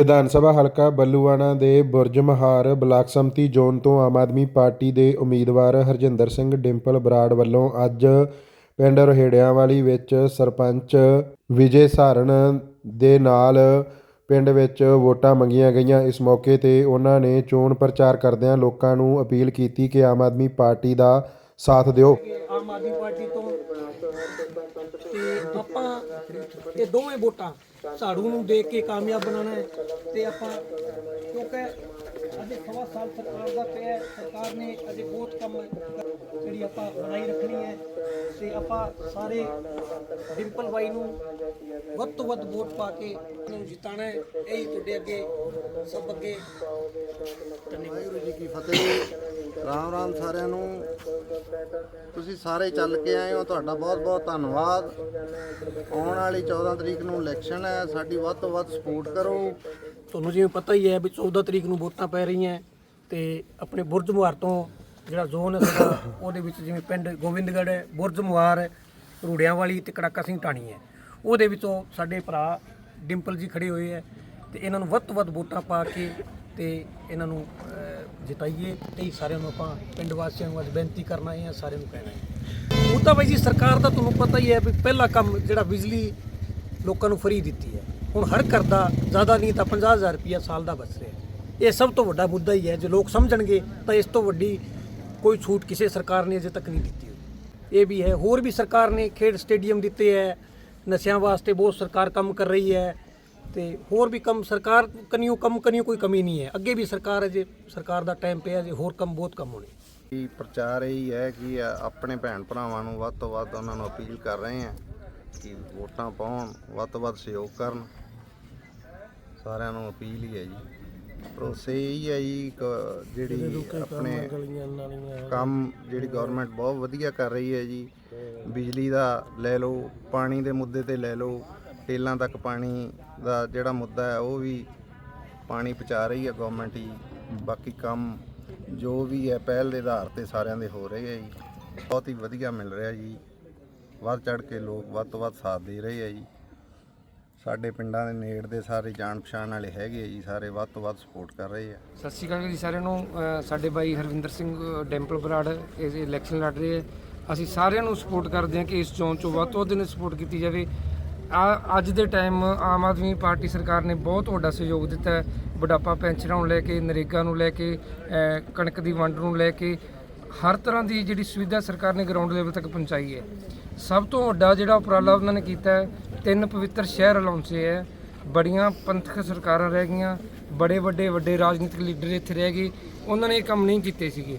ਵਿਧਾਨ ਸਭਾ ਹਲਕਾ ਬੱਲੂਆਣਾ ਦੇ ਬੁਰਜ ਮਹਾਰ ਬਲਾਕ ਸੰਮਤੀ ਜ਼ੋਨ ਤੋਂ ਆਮ ਆਦਮੀ ਪਾਰਟੀ ਦੇ ਉਮੀਦਵਾਰ ਹਰਜਿੰਦਰ ਸਿੰਘ ਡਿੰਪਲ ਬਰਾੜ ਵੱਲੋਂ ਅੱਜ ਪਿੰਡ ਰੋਹੇੜਿਆਂਵਾਲੀ ਵਿੱਚ ਸਰਪੰਚ ਵਿਜੇ ਸਾਰਨ ਦੇ ਨਾਲ ਪਿੰਡ ਵਿੱਚ ਵੋਟਾਂ ਮੰਗੀਆਂ ਗਈਆਂ। ਇਸ ਮੌਕੇ ਤੇ ਉਹਨਾਂ ਨੇ ਚੋਣ ਪ੍ਰਚਾਰ ਕਰਦਿਆਂ ਲੋਕਾਂ ਨੂੰ ਅਪੀਲ ਕੀਤੀ ਕਿ ਆਮ ਆਦਮੀ ਪਾਰਟੀ ਦਾ ਸਾਥ ਦਿਓ। ਆਮ ਆਦਮੀ ਪਾਰਟੀ ਤੋਂ ਤੇ ਆਪਾਂ ਇਹ ਦੋਵੇਂ ਵੋਟਾਂ ਝਾੜੂ ਨੂੰ ਦੇ ਕੇ ਕਾਮਯਾਬ ਬਣਾਉਣਾ ਹੈ ਤੇ ਆਪਾਂ ਕਿਉਂਕਿ ਅਜੇ ਸਵਾ ਸਾਲ ਸਰਕਾਰ ਦਾ ਪਿਆ ਸਰਕਾਰ ਨੇ ਅਜੇ ਬਹੁਤ ਕੰਮ ਜਿਹੜੀ ਆਪਾਂ ਬਣਾਈ ਰੱਖਣੀ ਹੈ ਤੇ ਆਪਾਂ ਸਾਰੇ ਡਿੰਪਲ ਬਾਈ ਨੂੰ ਵੱਧ ਤੋਂ ਵੱਧ ਵੋਟ ਪਾ ਕੇ ਇਹਨੂੰ ਜਿਤਾਣਾ ਹੈ। ਇਹੀ ਤੁਹਾਡੇ ਅੱਗੇ ਸਭ ਅੱਗੇ ਵਾਹਿਗੁਰੂ ਜੀ ਕੀ ਫਤਿਹ ਰਾਮ ਰਾਮ ਸਾਰਿਆਂ ਨੂੰ। ਤੁਸੀਂ ਸਾਰੇ ਚੱਲ ਕੇ ਆਏ ਹੋ, ਤੁਹਾਡਾ ਬਹੁਤ ਬਹੁਤ ਧੰਨਵਾਦ। ਆਉਣ ਵਾਲੀ 14 ਤਰੀਕ ਨੂੰ ਇਲੈਕਸ਼ਨ ਹੈ, ਸਾਡੀ ਵੱਧ ਤੋਂ ਵੱਧ ਸਪੋਰਟ ਕਰੋ। ਤੁਹਾਨੂੰ ਜਿਵੇਂ ਪਤਾ ਹੀ ਹੈ ਵੀ 14 ਤਰੀਕ ਨੂੰ ਵੋਟਾਂ ਪੈ ਰਹੀਆਂ ਤੇ ਆਪਣੇ ਬੁਰਜ ਮੁਹਾਰ ਤੋਂ ਜਿਹੜਾ ਜ਼ੋਨ ਹੈ ਸਾਡਾ ਉਹਦੇ ਵਿੱਚ ਜਿਵੇਂ ਪਿੰਡ ਗੋਬਿੰਦਗੜ੍ਹ ਹੈ ਬੁਰਜ ਮੁਹਾਰ ਹੈ, ਰੂੜਿਆਂ ਵਾਲੀ ਤੇ ਕੜਾਕਾ ਸਿੰਘ ਟਾਣੀ ਹੈ। ਉਹਦੇ ਵਿੱਚੋਂ ਸਾਡੇ ਭਰਾ ਡਿੰਪਲ ਜੀ ਖੜੇ ਹੋਏ ਹੈ ਤੇ ਇਹਨਾਂ ਨੂੰ ਵੱਧ ਤੋਂ ਵੱਧ ਵੋਟਾਂ ਪਾ ਕੇ ਤੇ ਇਹਨਾਂ ਨੂੰ ਅਹ, ਜਿਤਾਈਏ ਤੇ ਸਾਰਿਆਂ ਨੂੰ ਆਪਾਂ ਪਿੰਡ ਵਾਸੀਆਂ ਨੂੰ ਅੱਜ ਬੇਨਤੀ ਕਰਨਾ ਹੈ ਸਾਰਿਆਂ ਨੂੰ ਕਹਿਣਾ ਹੈ। ਉਹ ਤਾਂ ਬਾਈ ਜੀ ਸਰਕਾਰ ਦਾ ਤੁਹਾਨੂੰ ਪਤਾ ਹੀ ਹੈ ਵੀ ਪਹਿਲਾ ਕੰਮ ਜਿਹੜਾ ਬਿਜਲੀ ਲੋਕਾਂ ਨੂੰ ਫਰੀ ਦਿੱਤੀ ਹੈ। ਹੁਣ ਹਰ ਘਰ ਦਾ ਜ਼ਿਆਦਾ ਨਹੀਂ ਤਾਂ 50000 ਰੁਪਇਆ ਸਾਲ ਦਾ ਬਚ ਰਿਹਾ ਇਹ ਸਭ ਤੋਂ ਵੱਡਾ ਮੁੱਦਾ ਹੀ ਹੈ, ਜੇ ਲੋਕ ਸਮਝਣਗੇ ਤਾਂ ਇਸ ਤੋਂ ਵੱਡੀ ਕੋਈ ਛੂਟ ਕਿਸੇ ਸਰਕਾਰ ਨੇ ਅਜੇ ਤੱਕ ਨਹੀਂ ਦਿੱਤੀ ਇਹ ਵੀ ਹੈ, ਹੋਰ ਵੀ ਸਰਕਾਰ ਨੇ ਖੇਡ ਸਟੇਡੀਅਮ ਦਿੱਤੇ ਹੈ, ਨਸ਼ਿਆਂ ਵਾਸਤੇ ਬਹੁਤ ਸਰਕਾਰ ਕੰਮ ਕਰ ਰਹੀ ਹੈ ਤੇ ਹੋਰ ਵੀ ਕੰਮ, ਸਰਕਾਰ ਕਨੀਓ ਕੰਮ ਕਨੀਓ ਕੋਈ ਕਮੀ ਨਹੀਂ ਹੈ। ਅੱਗੇ ਵੀ ਸਰਕਾਰ ਅਜੇ, ਸਰਕਾਰ ਦਾ ਟਾਈਮ ਪਿਆ ਜੇ ਹੋਰ ਕੰਮ ਬਹੁਤ ਕੰਮ ਹੋਣੇ। ਇਹ ਪ੍ਰਚਾਰ ਇਹੀ ਹੈ ਕਿ ਆਪਣੇ ਭੈਣ ਭਰਾਵਾਂ ਨੂੰ ਵੱਧ ਤੋਂ ਵੱਧ ਉਹਨਾਂ ਨੂੰ ਅਪੀਲ ਕਰ ਰਹੇ ਹਾਂ ਕਿ ਵੋਟਾਂ ਪਾਉਣ, ਵੱਧ ਤੋਂ ਵੱਧ ਸਹਿਯੋਗ ਕਰਨ। ਸਾਰਿਆਂ ਨੂੰ ਅਪੀਲ ਹੀ ਹੈ ਜੀ। ਭਰੋਸੇ ਹੀ ਹੈ ਜੀ ਕ- ਜਿਹੜੀ ਆਪਣੇ ਕੰਮ ਜਿਹੜੀ ਗਵਰਨਮੈਂਟ ਬਹੁਤ ਵਧੀਆ ਕਰ ਰਹੀ ਹੈ ਜੀ। ਬਿਜਲੀ ਦਾ ਲੈ ਲਓ ਪਾਣੀ ਦੇ ਮੁੱਦੇ ਤੇ ਲੈ ਲਓ ਟੇਲਾਂ ਤੱਕ ਪਾਣੀ ਦਾ ਜਿਹੜਾ ਮੁੱਦਾ ਹੈ ਉਹ ਵੀ ਪਾਣੀ ਪਹੁੰਚਾ ਰਹੀ ਹੈ ਗਵਰਨਮੈਂਟ ਹੀ। ਬਾਕੀ ਕੰਮ ਜੋ ਵੀ ਹੈ ਪਹਿਲ ਦੇ ਆਧਾਰ ਤੇ ਸਾਰਿਆਂ ਦੇ ਹੋ ਰਹੇ ਹੈ ਜੀ। ਬਹੁਤ ਹੀ ਵਧੀਆ ਮਿਲ ਰਿਹਾ ਜੀ। ਵੱਧ ਚੜ ਕੇ ਲੋਕ ਵੱਧ ਤੋਂ ਵੱਧ ਸਾਥ ਦੇ ਰਹੇ ਹੈ ਜੀ। ਸਾਡੇ ਪਿੰਡਾਂ ਦੇ ਨੇੜ ਦੇ ਸਾਰੇ ਜਾਣ ਪਛਾਣ ਵਾਲੇ ਹੈਗੇ ਆ ਜੀ ਸਾਰੇ ਵੱਧ ਤੋਂ ਵੱਧ ਸਪੋਰਟ ਕਰ ਰਹੇ ਆ। ਸਤਿ ਸ਼੍ਰੀ ਅਕਾਲ ਜੀ ਸਾਰਿਆਂ ਨੂੰ। ਅ, ਸਾਡੇ ਬਾਈ ਹਰਵਿੰਦਰ ਸਿੰਘ ਡੈਂਪਲ ਬਰਾੜ ਇਸ ਇਲੈਕਸ਼ਨ ਲੜ ਰਹੇ ਹੈ ਅਸੀਂ ਸਾਰਿਆਂ ਨੂੰ ਸਪੋਰਟ ਕਰਦੇ ਹਾਂ ਕਿ ਇਸ ਚੋਣ ਚੋਂ ਵੱਧ ਤੋਂ ਵੱਧ ਨੇ ਸਪੋਰਟ ਕੀਤੀ ਜਾਵੇ। ਆ ਅੱਜ ਦੇ ਟਾਈਮ ਆਮ ਆਦਮੀ ਪਾਰਟੀ ਸਰਕਾਰ ਨੇ ਬਹੁਤ ਵੱਡਾ ਸਹਿਯੋਗ ਦਿੱਤਾ ਹੈ। ਬੁਢਾਪਾ ਪੈਨਸ਼ਨਾਂ ਨੂੰ ਲੈ ਕੇ ਨਰੇਗਾ ਨੂੰ ਲੈ ਕੇ ਅ, ਕਣਕ ਦੀ ਵੰਡ ਨੂੰ ਲੈ ਕੇ ਹਰ ਤਰ੍ਹਾਂ ਦੀ ਜਿਹੜੀ ਸੁਵਿਧਾ ਸਰਕਾਰ ਨੇ ਗਰਾਊਂਡ ਲੈਵਲ ਤੱਕ ਪਹੁੰਚਾਈ ਹੈ। ਸਭ ਤੋਂ ਵੱਡਾ ਜਿਹੜਾ ਉਪਰਾਲਾ ਉਹਨਾਂ ਨੇ ਕੀਤਾ ਹੈ ਤਿੰਨ ਪਵਿੱਤਰ ਸ਼ਹਿਰ ਅਲਾਉਂਸੇ ਹੈ ਬੜੀਆਂ ਪੰਥਕ ਸਰਕਾਰਾਂ ਰਹਿ ਗਈਆਂ। ਬੜੇ ਵੱਡੇ ਵੱਡੇ ਰਾਜਨੀਤਿਕ ਲੀਡਰ ਇੱਥੇ ਰਹਿ ਗਏ। ਉਹਨਾਂ ਨੇ ਇਹ ਕੰਮ ਨਹੀਂ ਕੀਤੇ ਸੀਗੇ।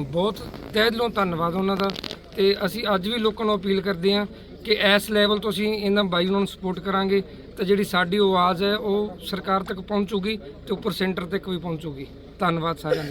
ਬਹੁਤ ਤਹਿ ਦਿਲੋਂ ਧੰਨਵਾਦ ਉਹਨਾਂ ਦਾ। ਤੇ ਅਸੀਂ ਅੱਜ ਵੀ ਲੋਕਾਂ ਨੂੰ ਅਪੀਲ ਕਰਦੇ ਹਾਂ ਕਿ ਇਸ ਲੈਵਲ ਤੋਂ ਅਸੀਂ ਇਹਨਾਂ ਬਾਈ ਨੂੰ ਸਪੋਰਟ ਕਰਾਂਗੇ। ਤਾਂ ਜਿਹੜੀ ਸਾਡੀ ਆਵਾਜ਼ ਹੈ, ਉਹ ਸਰਕਾਰ ਤੱਕ ਪਹੁੰਚੂਗੀ ਤੇ ਉੱਪਰ ਸੈਂਟਰ ਤੱਕ ਵੀ ਪਹੁੰਚੂਗੀ। ਧੰਨਵਾਦ ਸਾਰਿਆਂ ਦਾ।